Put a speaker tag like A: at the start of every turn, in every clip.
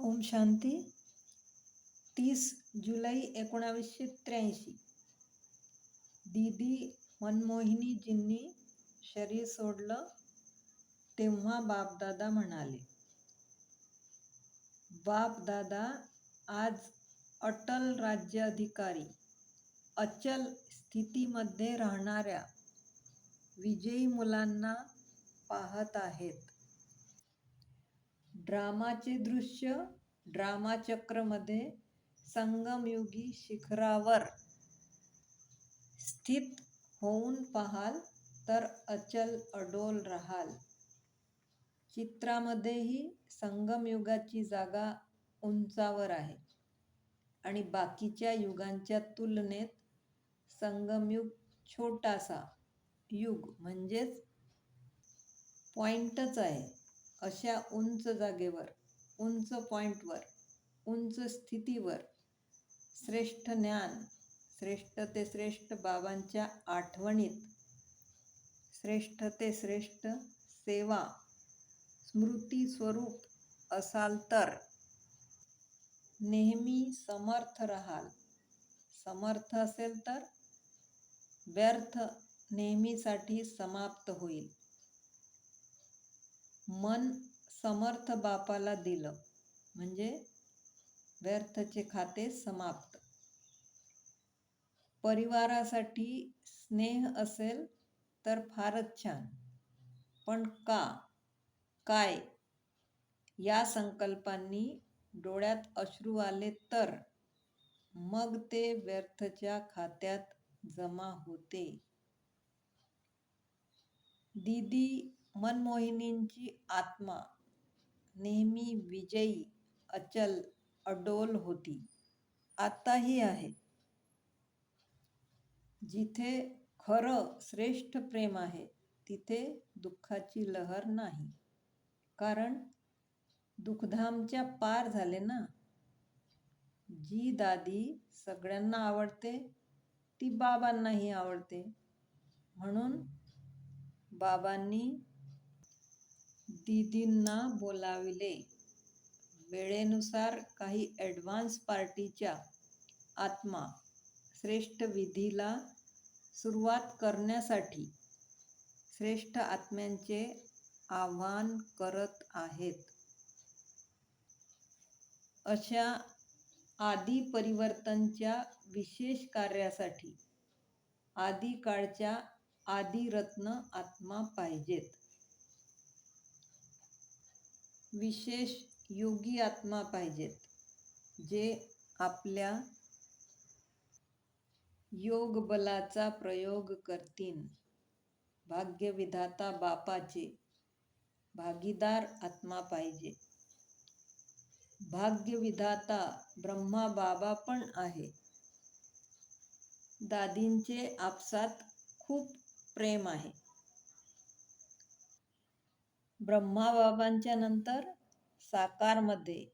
A: ओम शांती. तीस जुलै एकोणावीसशे त्र्याऐंशी. दीदी मनमोहिनीजींनी शरीर सोडलं तेव्हा बापदादा म्हणाले बापदादा आज अटल राज्य अधिकारी अचल स्थितीमध्ये राहणाऱ्या विजयी मुलांना पाहत आहेत. ड्रामाचे दृश्य ड्रामाचक्रमध्ये संगमयुगी शिखरावर स्थित होऊन पाहाल तर अचल अडोल राहाल. चित्रामध्येही संगमयुगाची जागा उंचावर आहे आणि बाकीच्या युगांच्या तुलनेत संगमयुग छोटासा युग म्हणजेच पॉइंटच आहे. अशा उंच जागेवर उंच पॉईंटवर उंच स्थितीवर श्रेष्ठ ज्ञान श्रेष्ठ ते श्रेष्ठ बाबांच्या आठवणीत श्रेष्ठ ते श्रेष्ठ सेवा स्मृती स्वरूप असाल तर नेहमी समर्थ राहाल. समर्थ असेल तर व्यर्थ नेहमीसाठी समाप्त होईल. मन समर्थ बापाला दिलं. म्हणजे व्यर्थचे खाते समाप्त. परिवारासाठी स्नेह असेल तर फारच छान. पण का? काय? या संकल्पांनी डोळ्यात अश्रू आले तर? मग ते व्यर्थच्या खात्यात जमा होते. दीदी मनमोहिनींची आत्मा नेहमी विजयी अचल अडोल होती. आताही आहे. जिथे खरं श्रेष्ठ प्रेम आहे तिथे दुःखाची लहर नाही. कारण दुःखधामच्या पार झाले ना. जी दादी सगळ्यांना आवडते ती बाबांनाही आवडते. म्हणून बाबांनी दीदींना बोलाविले. वेळेनुसार काही ॲडव्हान्स पार्टीच्या आत्मा श्रेष्ठ विधीला सुरुवात करण्यासाठी श्रेष्ठ आत्म्यांचे आवाहन करत आहेत. अशा आदी परिवर्तनच्या विशेष कार्यासाठी आदिकाळच्या आदिरत्न आत्मा पाहिजेत. विशेष योगी आत्मा पाहिजेत जे आपल्या योग बलाचा प्रयोग करतील. भाग्यविधाता बापाचे भागीदार आत्मा पाहिजे. भाग्यविधाता ब्रह्मा बाबा पण आहे. दादींचे आपसात खूप प्रेम आहे. ब्रह्माबाबांच्या नंतर साकारमध्ये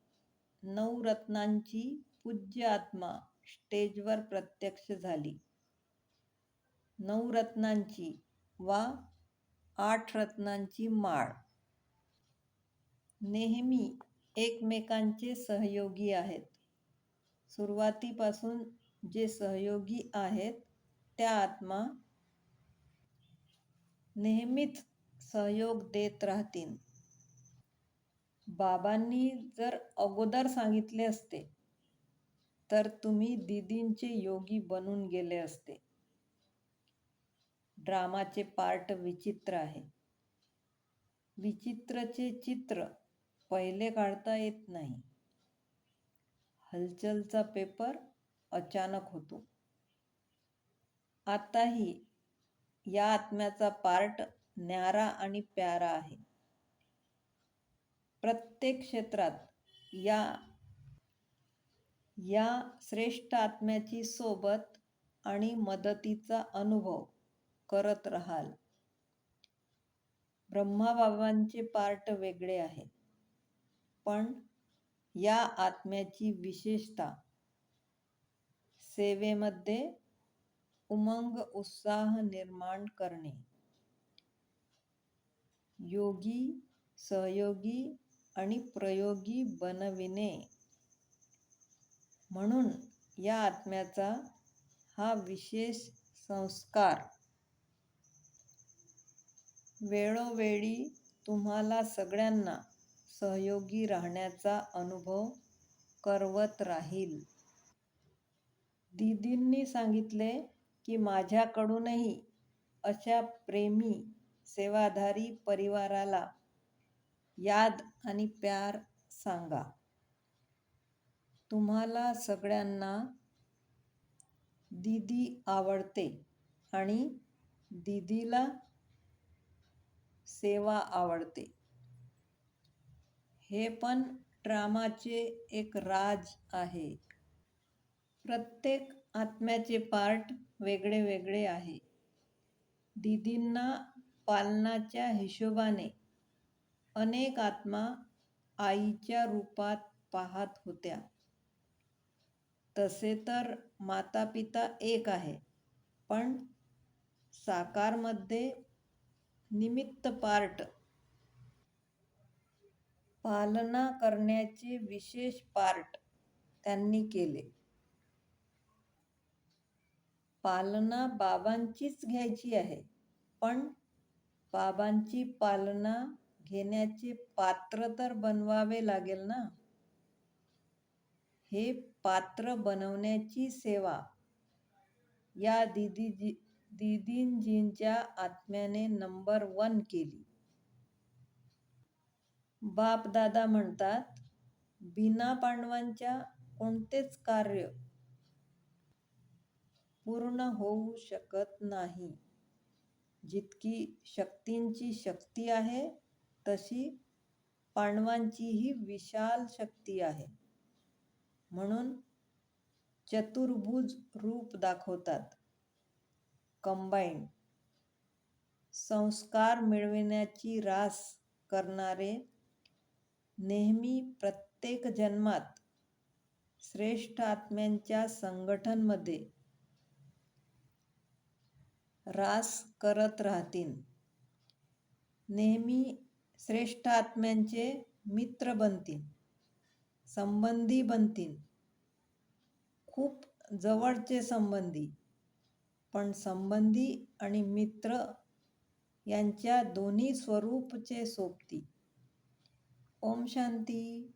A: नऊ रत्नांची पूज्य आत्मा स्टेजवर प्रत्यक्ष झाली. नऊ रत्नांची वा आठ रत्नांची माळ. नेहमी एकमेकांचे सहयोगी आहेत. सुरुवातीपासून जे सहयोगी आहेत त्या आत्मा नेहमीच सहयोग देत राहतील. बाबांनी जर अगोदर सांगितले असते तर तुम्ही दीदींचे योगी बनून गेले असते. ड्रामाचे पार्ट विचित्र आहे. विचित्रचे चित्र पहिले काढता येत नाही. हलचलचा पेपर अचानक होतो. आताही या आत्म्याचा पार्ट न्यारा आणि प्यारा आहे. प्रत्येक क्षेत्रात या या श्रेष्ठ आत्म्याची सोबत आणि मदतीचा अनुभव करत राहाल. ब्रह्माबाबांचे पार्ट वेगळे आहेत पण या आत्म्याची विशेषता सेवेमध्ये उमंग उत्साह निर्माण करणे. योगी सहयोगी आणि प्रयोगी बनविणे. म्हणून या आत्म्याचा हा विशेष संस्कार वेळोवेळी तुम्हाला सगळ्यांना सहयोगी राहण्याचा अनुभव करवत राहील. दीदींनी सांगितले की माझ्याकडूनही अशा प्रेमी सेवाधारी परिवाराला याद आणि प्यार सांगा. तुम्हाला सगळ्यांना दीदी आवडते आणि दीदीला सेवा आवडते. हे पण ड्रामाचे एक राज आहे. प्रत्येक आत्म्याचे पार्ट वेगळे वेगळे आहे. दीदींना पालनाच्या हिशोबाने अनेक आत्मा आईच्या रूपात पाहत होत्या. तसे तर मातापिता एक आहे पण साकारमध्ये निमित्त पार्ट. पालना करण्याचे विशेष पार्ट त्यांनी केले. पालना बाबांचीच घ्यायची आहे पण बाबांची पालना घेण्याचे पात्र तर बनवावे लागेल ना? हे पात्र बनवण्याची सेवा या दीदी दीदींजींच्या आत्म्याने नंबर वन केली. बापदादा म्हणतात बिना पांडवांच्या कोणतेच कार्य पूर्ण होऊ शकत नाही. जितकी शक्तींची शक्ती आहे तशी पांडवांचीही विशाल शक्ती आहे. म्हणून चतुर्भुज रूप दाखवतात. कंबाईन संस्कार मिळविण्याची रास करणारे नेहमी प्रत्येक जन्मात श्रेष्ठ आत्म्यांच्या संगठनमध्ये रास करत राहतील. नेहमी श्रेष्ठ आत्म्यांचे मित्र बनतील. संबंधी बनतील. खूप जवळचे संबंधी. पण संबंधी आणि मित्र यांच्या दोन्ही स्वरूपचे सोबती. ओम शांती.